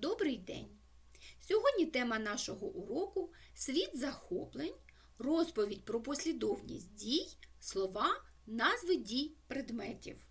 Добрий день! Сьогодні тема нашого уроку світ захоплень, розповідь про послідовність дій, слова, назви дій предметів.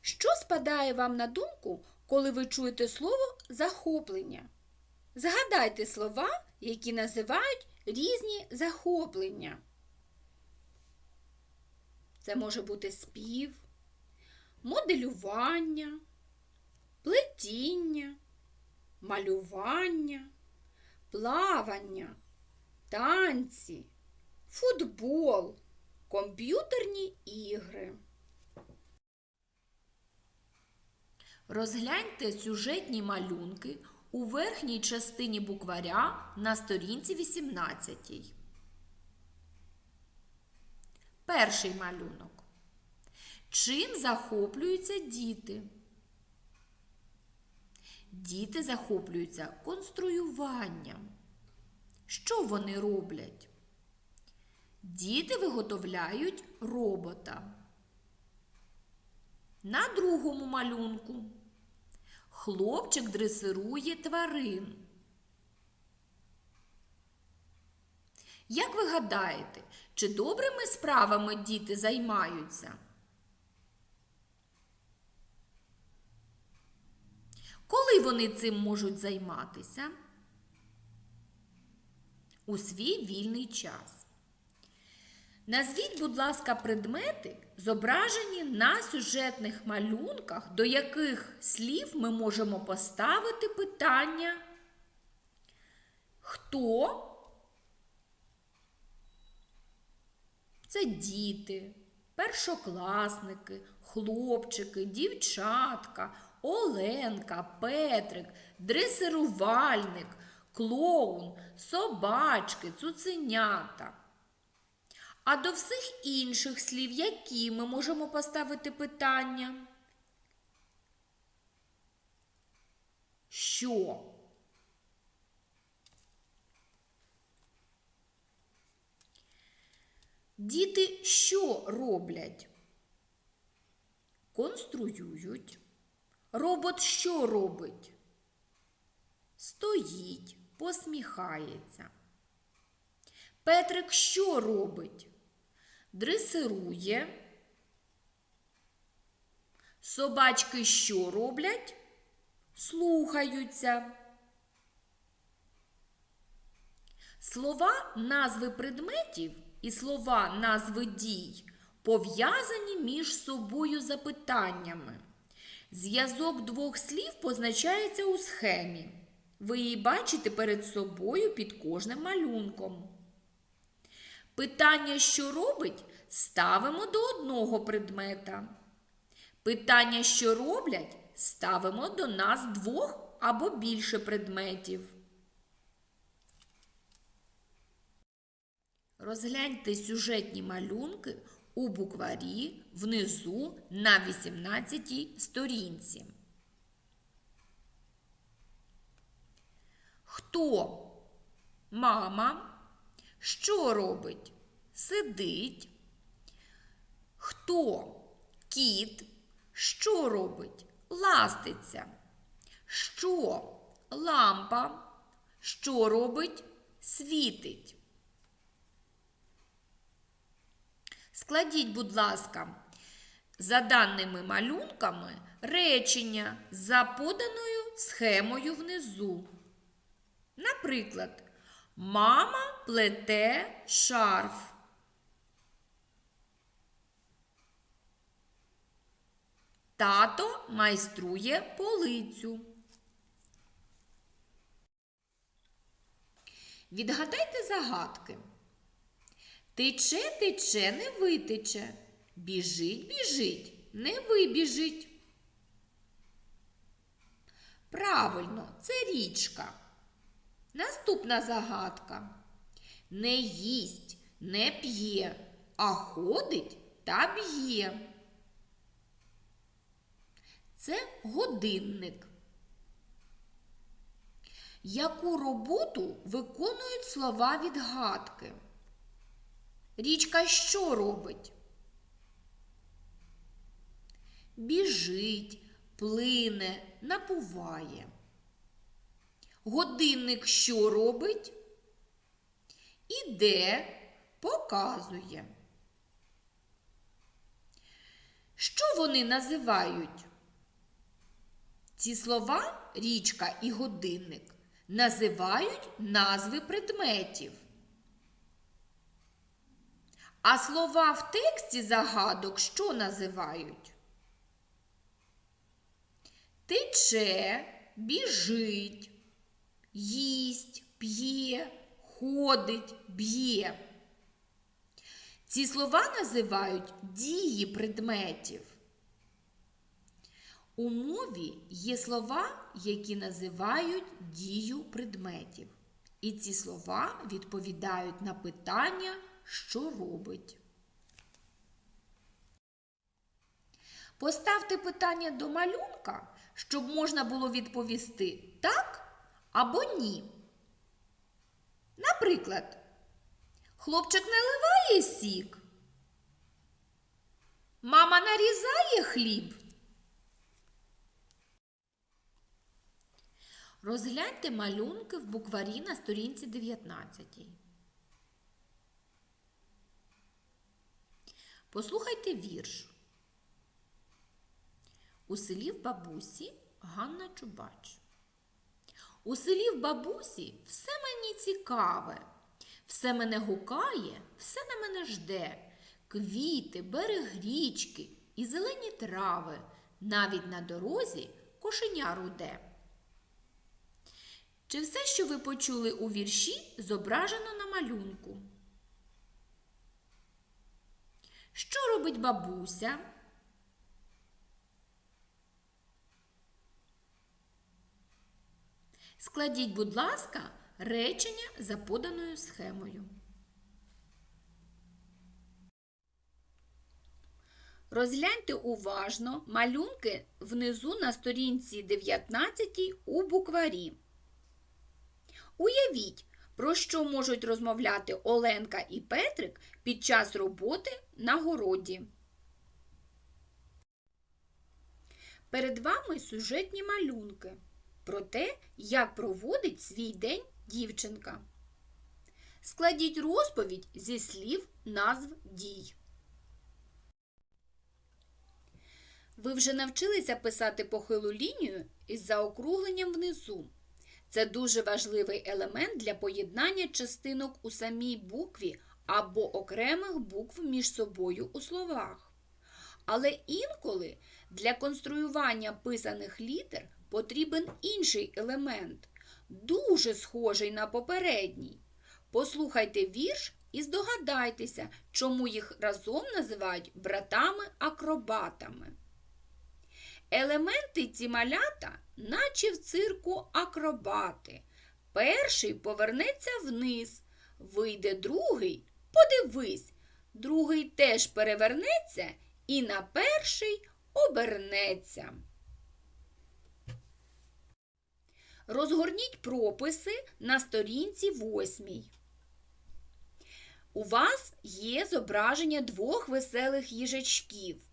Що спадає вам на думку, коли ви чуєте слово захоплення? Згадайте слова, які називають різні захоплення. Це може бути спів, моделювання, плетіння, малювання, плавання, танці, футбол, комп'ютерні ігри. Розгляньте сюжетні малюнки у верхній частині букваря на сторінці 18. Перший малюнок. Чим захоплюються діти? Діти захоплюються конструюванням. Що вони роблять? Діти виготовляють робота. На другому малюнку хлопчик дресирує тварин. Як ви гадаєте, чи добрими справами діти займаються? Коли вони цим можуть займатися? У свій вільний час. Назвіть, будь ласка, предмети, зображені на сюжетних малюнках, до яких слів ми можемо поставити питання Хто? Це діти, першокласники, хлопчики, дівчатка, Оленка, Петрик, дресирувальник, клоун, собачки, цуценята. А до всіх інших слів, які ми можемо поставити питання? Що? Діти що роблять? Конструюють. Робот що робить? Стоїть, посміхається. Петрик що робить? Дресирує. Собачки що роблять? Слухаються. Слова назви предметів і слова назви дій пов'язані між собою запитаннями. Зв'язок двох слів позначається у схемі. Ви її бачите перед собою під кожним малюнком. Питання, що робить, ставимо до одного предмета. Питання, що роблять, ставимо до нас двох або більше предметів. Розгляньте сюжетні малюнки у букварі внизу на 18 сторінці. Хто? Мама. Що робить? Сидить. Хто? Кіт. Що робить? Ластиться. Що? Лампа. Що робить? Світить. Складіть, будь ласка, за даними малюнками речення за поданою схемою внизу. Наприклад, мама плете шарф. Тато майструє полицю. Відгадайте загадки. Тече, тече, не витече. Біжить, біжить, не вибіжить. Правильно, це річка. Наступна загадка. Не їсть, не п'є, а ходить та б'є. Це годинник. Яку роботу виконують слова відгадки? Річка що робить? Біжить, плине, напуває. Годинник що робить? Іде, показує. Що вони називають? Ці слова річка і годинник називають назви предметів. А слова в тексті загадок що називають? Тече, біжить, їсть, п'є, ходить, б'є. Ці слова називають дії предметів. У мові є слова, які називають дію предметів. І ці слова відповідають на питання, що робить. Поставте питання до малюнка, щоб можна було відповісти так або ні. Наприклад, хлопчик наливає сік. Мама нарізає хліб. Розгляньте малюнки в букварі на сторінці 19. Послухайте вірш. У селі в бабусі Ганна Чубач. У селі в бабусі все мені цікаве, все мене гукає, все на мене жде. Квіти, берег річки і зелені трави, навіть на дорозі кошеня руде. Чи все, що ви почули у вірші, зображено на малюнку? Що робить бабуся? Складіть, будь ласка, речення за поданою схемою. Розгляньте уважно малюнки внизу на сторінці 19 у букварі. Уявіть, про що можуть розмовляти Оленка і Петрик під час роботи на городі. Перед вами сюжетні малюнки про те, як проводить свій день дівчинка. Складіть розповідь зі слів назв дій. Ви вже навчилися писати похилу лінію із заокругленням внизу. Це дуже важливий елемент для поєднання частинок у самій букві або окремих букв між собою у словах. Але інколи для конструювання писаних літер потрібен інший елемент, дуже схожий на попередній. Послухайте вірш і здогадайтеся, чому їх разом називають братами-акробатами. Елементи ці малята, наче в цирку акробати. Перший повернеться вниз, вийде другий, подивись, другий теж перевернеться і на перший обернеться. Розгорніть прописи на сторінці 8. У вас є зображення двох веселих їжачків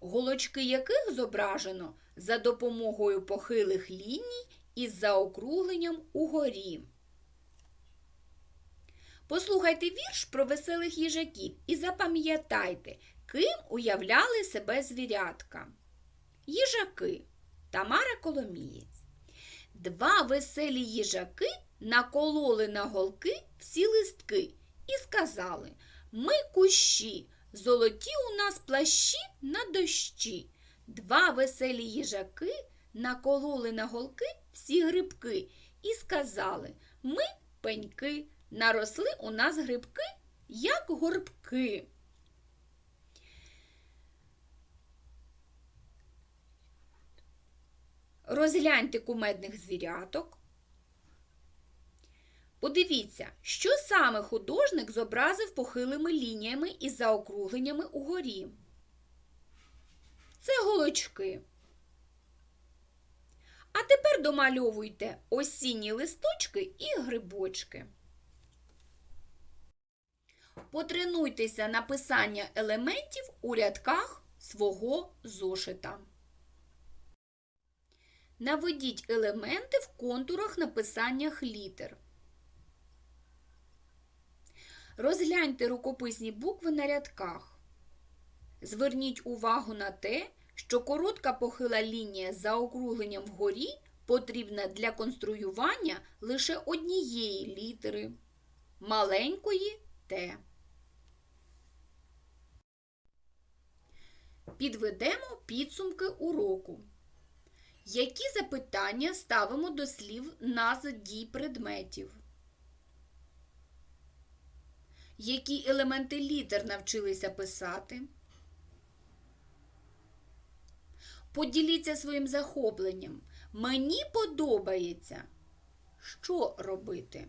голочки яких зображено за допомогою похилих ліній із заокругленням угорі. Послухайте вірш про веселих їжаків і запам'ятайте, ким уявляли себе звірятка. Їжаки Тамара Коломієць. Два веселі їжаки накололи на голки всі листки і сказали Ми кущі. Золоті у нас плащі на дощі. Два веселі їжаки накололи на голки всі грибки і сказали Ми пеньки, наросли у нас грибки, як горбки. Розгляньте кумедних звіряток. Подивіться, що саме художник зобразив похилими лініями і заокругленнями угорі. Це голочки. А тепер домальовуйте осінні листочки і грибочки. Потренуйтеся на писання елементів у рядках свого зошита. Наведіть елементи в контурах написаннях літер. Розгляньте рукописні букви на рядках. Зверніть увагу на те, що коротка похила лінія з заокругленням вгорі потрібна для конструювання лише однієї літери маленької Т. Підведемо підсумки уроку. Які запитання ставимо до слів назв дій предметів? Які елементи літер навчилися писати? Поділіться своїм захопленням. Мені подобається. Що робити?